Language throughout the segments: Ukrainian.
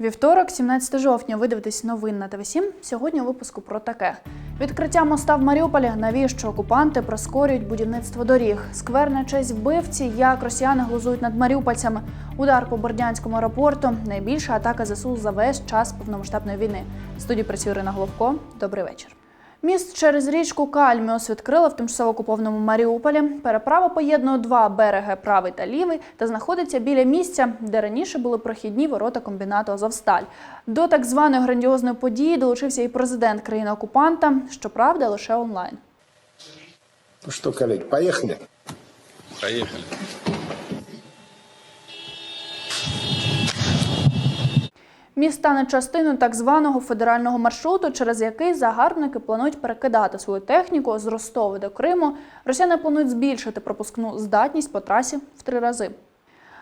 Вівторок, 17 жовтня, ви дивитесь новин на ТВ7. Сьогодні випуску про таке: відкриття моста в Маріуполі. Навіщо окупанти прискорюють будівництво доріг? Сквер на честь вбивці, як росіяни глузують над маріупольцями. Удар по Бордянському аеропорту. Найбільша атака ЗСУ за весь час повномасштабної війни. В студії працює Ірина Головко. Добрий вечір. Міст через річку Кальміус відкрили в тимчасово окупованому Маріуполі. Переправа поєднує два береги правий та лівий та знаходиться біля місця, де раніше були прохідні ворота комбінату Азовсталь. До так званої грандіозної події долучився і президент країни-окупанта, щоправда, лише онлайн. Ну что, коллеги, поехали. Поехали. Міст стане частиною так званого федерального маршруту, через який загарбники планують перекидати свою техніку з Ростова до Криму. Росіяни планують збільшити пропускну здатність по трасі в три рази.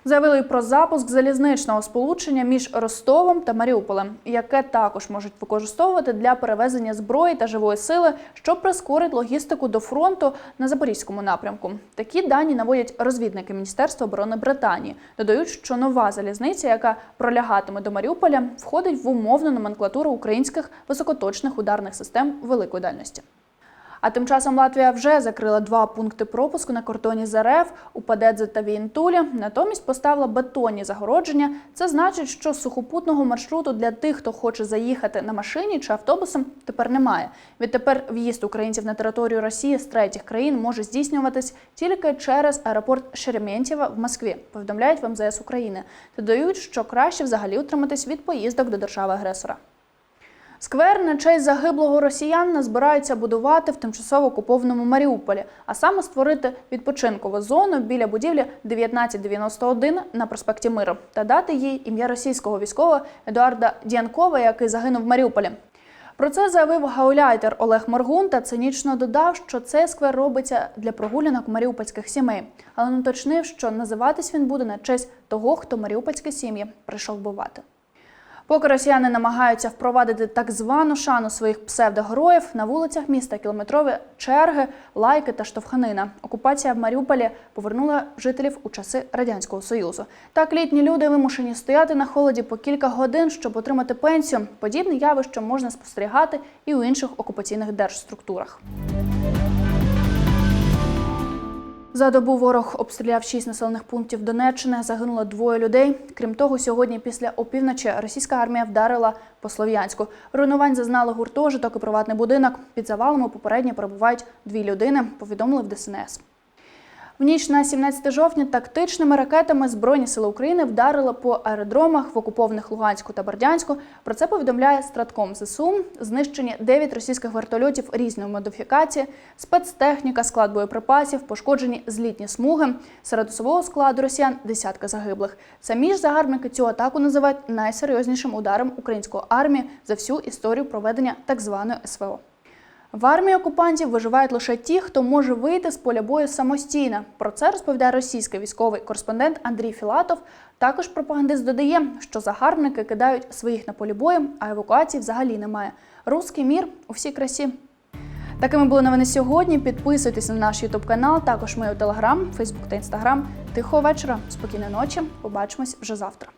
Заявили про запуск залізничного сполучення між Ростовом та Маріуполем, яке також можуть використовувати для перевезення зброї та живої сили, що прискорить логістику до фронту на запорізькому напрямку. Такі дані наводять розвідники Міністерства оборони Британії. Додають, що нова залізниця, яка пролягатиме до Маріуполя, входить в умовну номенклатуру українських високоточних ударних систем великої дальності. А тим часом Латвія вже закрила два пункти пропуску на кордоні з РФ у Падедзе та Вієнтулі. Натомість поставила бетонні загородження. Це значить, що сухопутного маршруту для тих, хто хоче заїхати на машині чи автобусом, тепер немає. Відтепер в'їзд українців на територію Росії з третіх країн може здійснюватись тільки через аеропорт Шереметьєва в Москві. Повідомляють в МЗС України. Додають, що краще взагалі утриматись від поїздок до держави-агресора. Сквер на честь загиблого росіянина збираються будувати в тимчасово окупованому Маріуполі, а саме створити відпочинкову зону біля будівлі 1991 на проспекті Миру та дати їй ім'я російського військового Едуарда Діанкова, який загинув в Маріуполі. Про це заявив гауляйтер Олег Моргун та цинічно додав, що цей сквер робиться для прогулянок маріупольських сімей, але не уточнив, що називатись він буде на честь того, хто маріупольські сім'ї прийшов бувати. Поки росіяни намагаються впровадити так звану шану своїх псевдогероїв, на вулицях міста кілометрові черги, лайки та штовханина. Окупація в Маріуполі повернула жителів у часи радянського союзу. Так літні люди вимушені стояти на холоді по кілька годин, щоб отримати пенсію. Подібне явище можна спостерігати і у інших окупаційних держструктурах. За добу ворог обстріляв шість населених пунктів Донеччини. Загинуло двоє людей. Крім того, сьогодні після опівночі російська армія вдарила по Слов'янську. Руйнувань зазнали гуртожиток і приватний будинок. Під завалами попередньо перебувають дві людини. Повідомили в ДСНС. В ніч на 17 жовтня тактичними ракетами Збройні сили України вдарили по аеродромах в окупованих Луганську та Бердянську. Про це повідомляє Стратком ЗСУ. Знищені 9 російських вертольотів різної модифікації, спецтехніка, склад боєприпасів, пошкоджені злітні смуги. Серед особового складу росіян десятка загиблих. Самі ж загарбники цю атаку називають найсерйознішим ударом української армії за всю історію проведення так званої СВО. В армії окупантів виживають лише ті, хто може вийти з поля бою самостійно. Про це розповідає російський військовий кореспондент Андрій Філатов. Також пропагандист додає, що загарбники кидають своїх на полі бою, а евакуації взагалі немає. Руський мір у всій красі. Такими були новини сьогодні. Підписуйтесь на наш Ютуб канал, також ми Телеграм, Фейсбук та Інстаграм. Тихого вечора, спокійної ночі. Побачимось вже завтра.